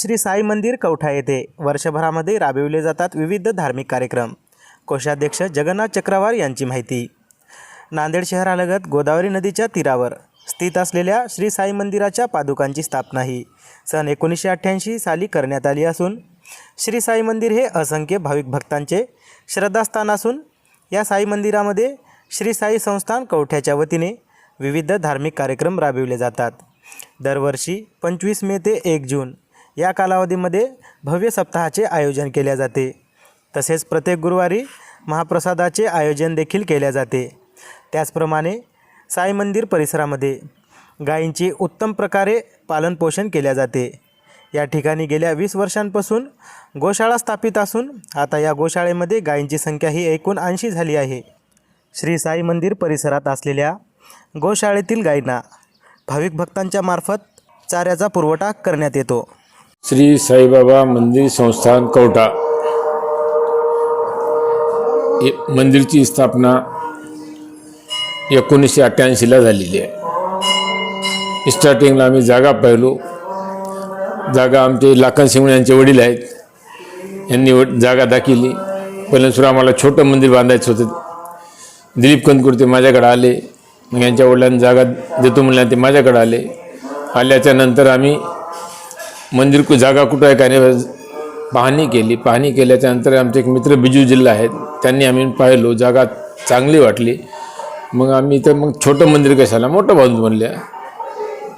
श्री साई मंदिर कवठा येथे वर्षभरामध्ये राबविले जातात विविध धार्मिक कार्यक्रम. कोषाध्यक्ष जगन्नाथ चक्रवार यांची माहिती. नांदेड शहरालगत गोदावरी नदीच्या तीरावर स्थित असलेल्या श्री साई मंदिराच्या पादुकांची स्थापना ही सन एकोणीसशे अठ्ठ्याऐंशी साली करण्यात आली असून श्री साई मंदिर हे असंख्य भाविक भक्तांचे श्रद्धास्थान असून या साई मंदिरामध्ये श्री साई संस्थान कवठ्याच्या वतीने विविध धार्मिक कार्यक्रम राबविले जातात. दरवर्षी पंचवीस मे ते एक जून या कालावधीमध्ये भव्य सप्ताहाचे आयोजन केले जाते. तसेच प्रत्येक गुरुवारी महाप्रसादाचे आयोजन देखील केले जाते. त्याचप्रमाणे साई मंदिर परिसरामध्ये गायींची उत्तम प्रकारे पालनपोषण केले जाते. या ठिकाणी गेल्या वीस वर्षांपासून गोशाळा स्थापित असून आता या गोशाळेमध्ये गायींची संख्या ही एकूण ऐंशी झाली आहे. श्री साई मंदिर परिसरात असलेल्या गोशाळेतील गायींना भाविक भक्तांच्या मार्फत चाऱ्याचा पुरवठा करण्यात येतो. श्री साईबाबा मंदिर संस्थान कवटा हे मंदिरची स्थापना एकोणीसशे अठ्ठ्याऐंशीला झालेली आहे. स्टार्टिंगला आम्ही जागा पाहिलो. जागा आमचे लाखन सिंग यांचे वडील आहेत. यांनी व- जागा दाखिली. पहिल्यांदा आम्हाला छोटं मंदिर बांधायचं होतं. दिलीप कंदकुर्ते माझ्याकडे आले. मग यांच्या वडिलांनी जागा देतो म्हणल्या ते माझ्याकडे आले. आल्याच्यानंतर आम्ही मंदिर कु जागा कुठं आहे काय नाही पाहणी केली. पाहणी केल्याच्यानंतर आमचे एक मित्र बिजू जिल्हा आहेत त्यांनी आम्ही पाहिलो. जागा चांगली वाटली. मग आम्ही इथं मग छोटं मंदिर कशाला? मोठं बांधून बनल्या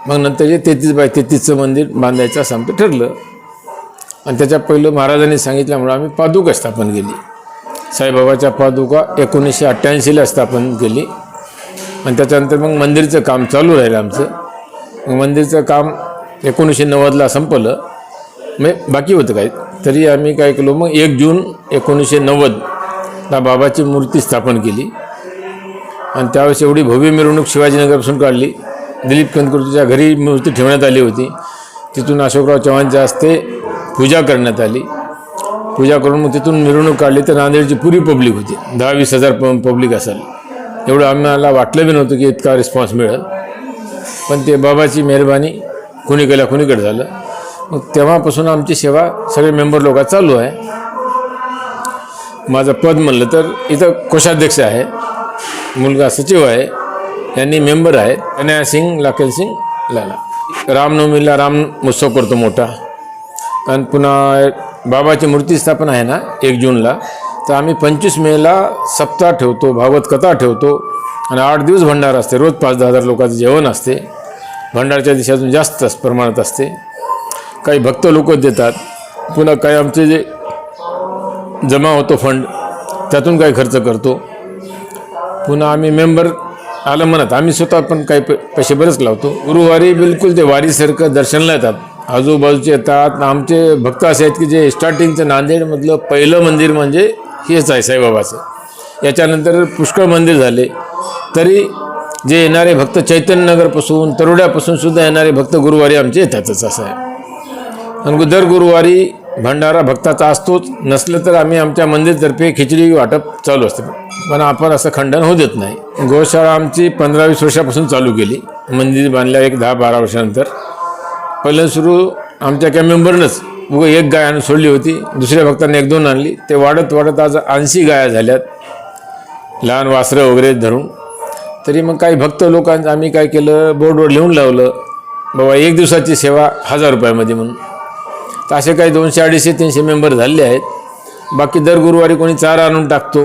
मग नंतर हे तेहतीस बाय तेहतीसचं मंदिर बांधायचं असं आमचं ठरलं. आणि त्याच्या पहिलं महाराजांनी सांगितल्यामुळं आम्ही पादुका स्थापन केली. साईबाबाच्या पादुका एकोणीसशे अठ्ठ्याऐंशीला स्थापन केली. आणि त्याच्यानंतर मग मंदिरचं काम चालू राहिलं आमचं. मग मंदिरचं काम एकोणीसशे नव्वदला संपलं. मग बाकी होतं काय? तरी आम्ही काय केलो मग एक जून एकोणीसशे नव्वदला बाबाची मूर्ती स्थापन केली. आणि त्यावेळेस एवढी भव्य मिरवणूक शिवाजीनगरपासून काढली. दिलीप कंदकुर्तीच्या घरी मूर्ती ठेवण्यात आली होती. तिथून अशोकराव चव्हाणच्या हस्ते पूजा करण्यात आली. पूजा करून मग तिथून मिरवणूक काढली. तर नांदेडची पुरी पब्लिक होती. दहा वीस हजार प पब्लिक असेल. एवढं आम्हाला वाटलं बी नव्हतं की इतका रिस्पॉन्स मिळेल. पण ते बाबाची मेहरबानी कुणी कुणीकडे झालं. मग तेव्हापासून आमची सेवा सगळे मेंबर लोक चालू आहे. माझं पद म्हणलं तर इथं कोषाध्यक्ष आहे. मुलगा सचिव आहे. यांनी मेंबर आहेत अनया सिंग लाखेल सिंग लाला. रामनवमीला राम उत्सव करतो मोठा. आणि पुन्हा बाबाची मूर्ती स्थापना आहे ना एक जूनला. तर आम्ही पंचवीस मेला सप्ताह ठेवतो भागवत कथा ठेवतो. आणि आठ दिवस भंडार असते. रोज पाच दहा हजार लोकांचं जेवण असते. भंडारच्या दिशातून जास्त प्रमाणात असते. काही भक्त लोक देतात. पुन्हा काही आमचे जे जमा होतो फंड त्यातून काही खर्च करतो. पुन्हा आम्ही मेंबर आलं म्हणत आम्ही स्वतः पण काही पै- पैसे बरेच लावतो. गुरुवारी बिलकुल ते वारीसारखं दर्शनला येतात. आजूबाजूचे येतात. आमचे भक्त असे आहेत की जे स्टार्टिंगचं नांदेडमधलं पहिलं मंदिर म्हणजे हेच आहे साईबाबाचं. याच्यानंतर पुष्कळ मंदिर झाले. तरी जे येणारे भक्त चैतन्यनगरपासून तरुड्यापासून सुद्धा येणारे भक्त गुरुवारी आमचे येतातच असं आहे. आणि दर गुरुवारी भंडारा भक्ताचा असतोच. नसलं तर आम्ही आमच्या मंदिरतर्फे खिचडी वाटप चालू असते. पण आपण असं खंडन होऊ देत नाही. गोशाळा आमची पंधरा वीस वर्षापासून चालू केली. मंदिर बांधल्या एक दहा बारा वर्षानंतर. पहिलं सुरू आमच्या काय मेंबरनंच उगं एक गाय आणून सोडली होती. दुसऱ्या भक्तांनी एक दोन आणली. ते वाढत वाढत आज ऐंशी गाया झाल्यात. लहान वासरं वगैरे धरून. तरी मग काही भक्त लोकांचं आम्ही काय केलं बोर्डवर लिहून लावलं बाबा एक दिवसाची सेवा हजार रुपयामध्ये म्हणून. तर असे काही दोनशे अडीचशे तीनशे मेंबर झाले आहेत. बाकी दर गुरुवारी कोणी चारा आणून टाकतो.